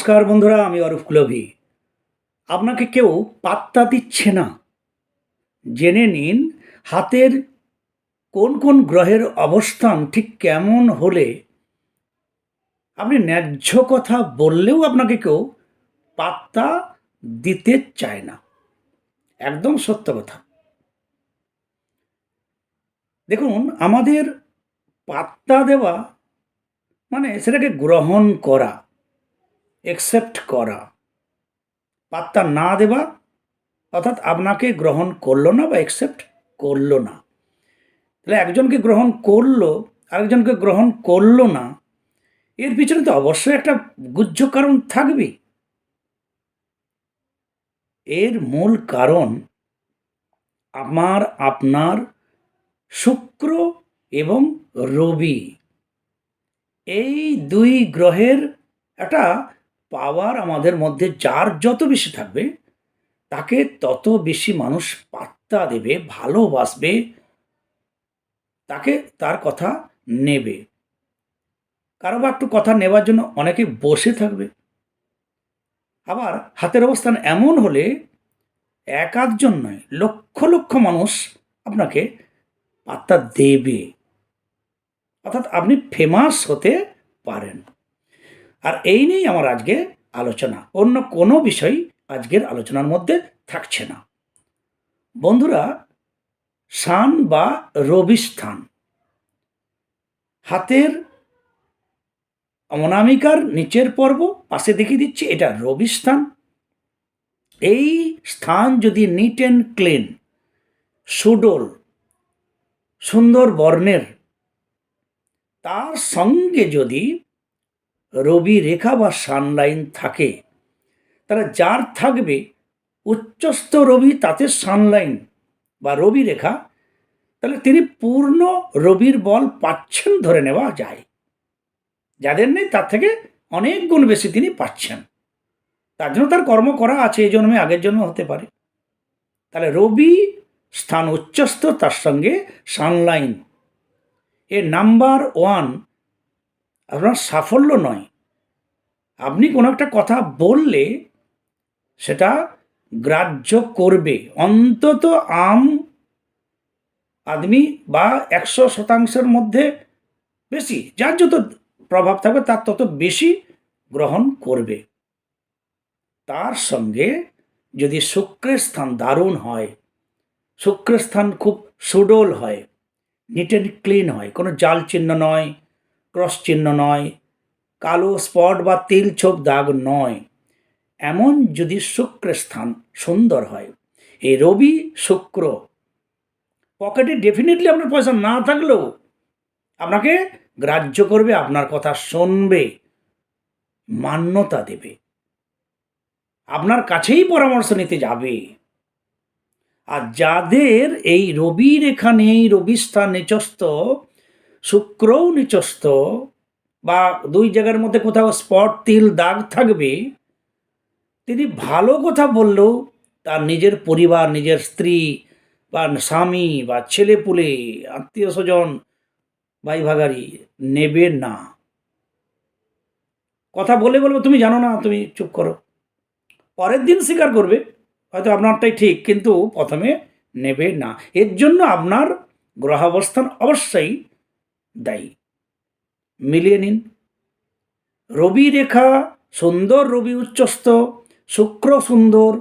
নমস্কার বন্ধুরা, আমি অরূপ কুলভি। আপনাকে কেউ পাত্তা দিচ্ছে না। জেনে নিন, হাতের কোন কোন গ্রহের অবস্থান ঠিক কেমন হলে আপনি ন্যায্য কথা বললেও আপনাকে কেউ পাত্তা দিতে চায় না। একদম সত্য কথা। দেখুন, আমাদের পাত্তা দেওয়া মানে সেটাকে গ্রহণ করা। একসেপ্ট করা। পাত্তা না দেওয়া, অর্থাৎ আপনাকে গ্রহণ করল না বা একসেপ্ট করল না। তাহলে একজনকে গ্রহণ করল, আরেকজনকে গ্রহণ করল না, এর পিছনে তো অবশ্যই একটা গুজ্জ কারণ থাকবে। এর মূল কারণ আমার, আপনার শুক্র এবং রবি। এই দুই গ্রহের একটা পাওয়ার আমাদের মধ্যে যার যত বেশি থাকবে, তাকে তত বেশি মানুষ পাত্তা দেবে, ভালোবাসবে, তাকে তার কথা নেবে। কারও বা একটু কথা নেবার জন্য অনেকে বসে থাকবে। আবার হাতের অবস্থান এমন হলে এক আধজন নয়, লক্ষ লক্ষ মানুষ আপনাকে পাত্তা দেবে। অর্থাৎ আপনি ফেমাস হতে পারেন। আর এই নিয়েই আমার আজকে আলোচনা। অন্য কোনো বিষয় আজকের আলোচনার মধ্যে থাকছে না। বন্ধুরা, শান বা রবি স্থান। হাতের অনামিকার নিচের পর্ব, পাশে দেখিয়ে দিচ্ছি, এটা রবি স্থান। এই স্থান যদি নিট অ্যান্ড ক্লিন সুডোল, সুন্দর বর্ণের, তার সঙ্গে যদি রবি রেখা বা সানলাইন থাকে। তাহলে যার থাকবে, উচ্চস্থ রবি তাতে সানলাইন বা রবি রেখা, তাহলে তিনি পূর্ণ রবির বল পাচ্ছেন ধরে নেওয়া যায়। যাদের নেই তার থেকে অনেক গুণ বেশি তিনি পাচ্ছেন। তার জন্য তার কর্ম করা আছে, এই জন্মে আগের জন্ম হতে পারে। তাহলে রবি স্থান উচ্চস্থ, তার সঙ্গে সানলাইন। এ নাম্বার ওয়ান আপনার সাফল্য নয়। আপনি কোনো একটা কথা বললে সেটা গ্রাহ্য করবে। অন্তত আম আদমি বা একশো শতাংশের মধ্যে বেশি, যার যত প্রভাব থাকবে তার তত বেশি গ্রহণ করবে। তার সঙ্গে যদি শুক্রের স্থান দারুণ হয়, শুক্রের স্থান খুব সুডোল হয় নিট অ্যান্ড ক্লিন হয়, কোনো জাল চিহ্ন নয় ক্রস চিহ্ন নয়, কালো স্পট বা তেল ছোপ দাগ নয়। এমন যদি শুক্রের স্থান সুন্দর হয়। এই রবি শুক্র পকেটে ডেফিনেটলি আপনার পয়সা না থাকলেও আপনাকে গ্রাহ্য করবে, আপনার কথা শুনবে, মান্যতা দেবে। আপনার কাছেই পরামর্শ নিতে যাবে। আর যাদের এই রবির এখানে, এই রবি স্থান নিচস্ত শুক্রও নিচস্ত বা দুই জায়গার মধ্যে কোথাও স্পট, তিল, দাগ থাকবে। তিনি ভালো কথা বললেও তার নিজের পরিবার, নিজের স্ত্রী বা স্বামী বা ছেলে পুলে আত্মীয় স্বজন ভাই ভাগারি নেবে না। কথা বলে বলবে, তুমি জানো না, তুমি চুপ করো। পরের দিন স্বীকার করবে, হয়তো আপনারটাই ঠিক, কিন্তু প্রথমে নেবে না। এর জন্য আপনার গ্রহাবস্থান অবশ্যই দায়ী। মিলিয়ে নিন। রবি রেখা সুন্দর, রবি উচ্চস্থ, শুক্র সুন্দর।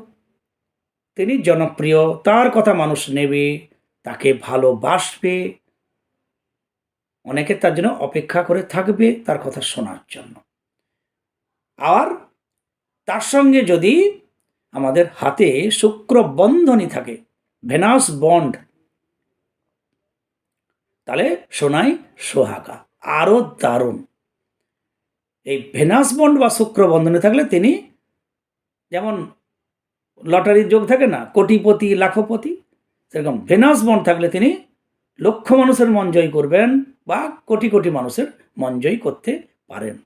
তিনি জনপ্রিয়, তার কথা মানুষ নেবে, তাকে ভালোবাসবে। অনেকে তার জন্য অপেক্ষা করে থাকবে তার কথা শোনার জন্য। আর তার সঙ্গে যদি আমাদের হাতে শুক্র বন্ধনী থাকে ভেনাস বন্ড তাহলে সোনাই সোহাগা। আরও দারুণ। এই ভেনাস বন্ড বা শুক্র বন্ধনে থাকলে তিনি যেমন লটারির যোগ থাকে না, কোটিপতি, লাখপতি, সেরকম ভেনাস বন্ড থাকলে তিনি লক্ষ মানুষের মন জয় করবেন বা কোটি কোটি মানুষের মন জয় করতে পারেন।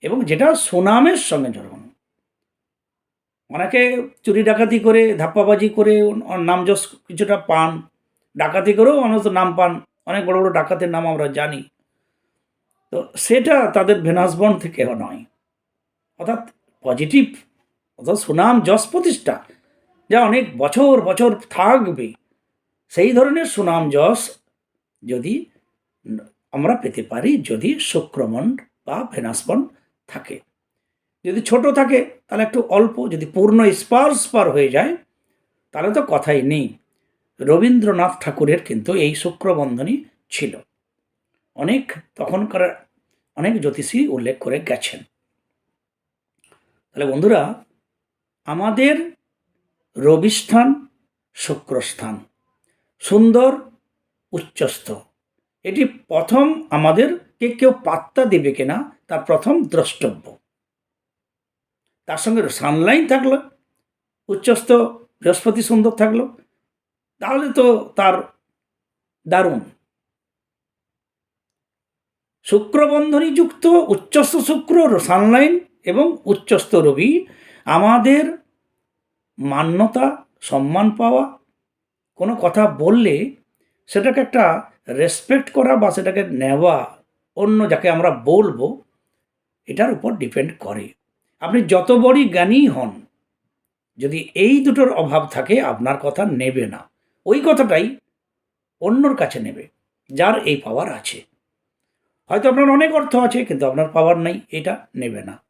এবং যেটা সুনামের সঙ্গে জড়ানো। অনেকে চুরি ডাকাতি করে, ধাপ্পাবাজি করে, নাম যশ কিছুটা পান ডাকাতি করেও মানুষ নাম পান, অনেক বড় বড় ডাকাতের নাম আমরা জানি। তো সেটা তাদের ভেনাসবন থেকে নয়। অর্থাৎ পজিটিভ, অর্থাৎ সুনাম যশ প্রতিষ্ঠা, যা অনেক বছর বছর থাকবে, সেই ধরনের সুনাম যশ যদি আমরা পেতে পারি, যদি শুক্রমণ্ড বা ভেনাসবন থাকে। যদি ছোট থাকে, তাহলে একটু অল্প, যদি পূর্ণ স্পার্স পার হয়ে যায়, তাহলে তো কথাই নেই। রবীন্দ্রনাথ ঠাকুরের কিন্তু এই শুক্রবন্ধনী ছিল। অনেক তখনকার, অনেক জ্যোতিষী উল্লেখ করে গেছেন। তাহলে বন্ধুরা, আমাদের রবিস্থান শুক্রস্থান, সুন্দর, উচ্চস্থ, এটি প্রথম আমাদের কে কেউ পাত্তা দেবে কিনা, তার প্রথম দ্রষ্টব্য। তার সঙ্গে সানলাইন থাকল, উচ্চস্থ বৃহস্পতি সুন্দর থাকল তাহলে তো তার দারুণ। শুক্রবন্ধনী যুক্ত উচ্চস্থ শুক্র সানলাইন এবং উচ্চস্থ রবি, আমাদের মান্যতা, সম্মান পাওয়া, কোনো কথা বললে সেটাকে একটা রেসপেক্ট করা বা সেটাকে নেওয়া, অন্য যাকে আমরা বলব, এটার উপর ডিপেন্ড করে। আপনি যত বড়ই জ্ঞানী হন, যদি এই দুটোর অভাব থাকে, আপনার কথা নেবে না। ওই কথাটাই অন্যর কাছে নেবে, যার এই পাওয়ার আছে। হয়তো আপনার অনেক অর্থ আছে, কিন্তু আপনার পাওয়ার নেই, এটা নেবে না।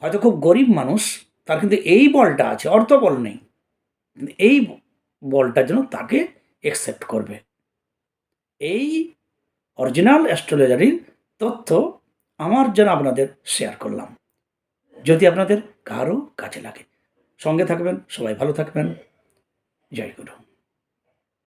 হয়তো খুব গরিব মানুষ, তার কিন্তু এই বলটা আছে, অর্থ বল নেই। এই বলটার জন্য তাকে অ্যাকসেপ্ট করবে। এই অরিজিনাল অ্যাস্ট্রোলজারির তথ্য আমার যেন আপনাদের শেয়ার করলাম। যদি আপনাদের কারও কাছে লাগে। সঙ্গে থাকবেন, সবাই ভালো থাকবেন। জয় গুরু।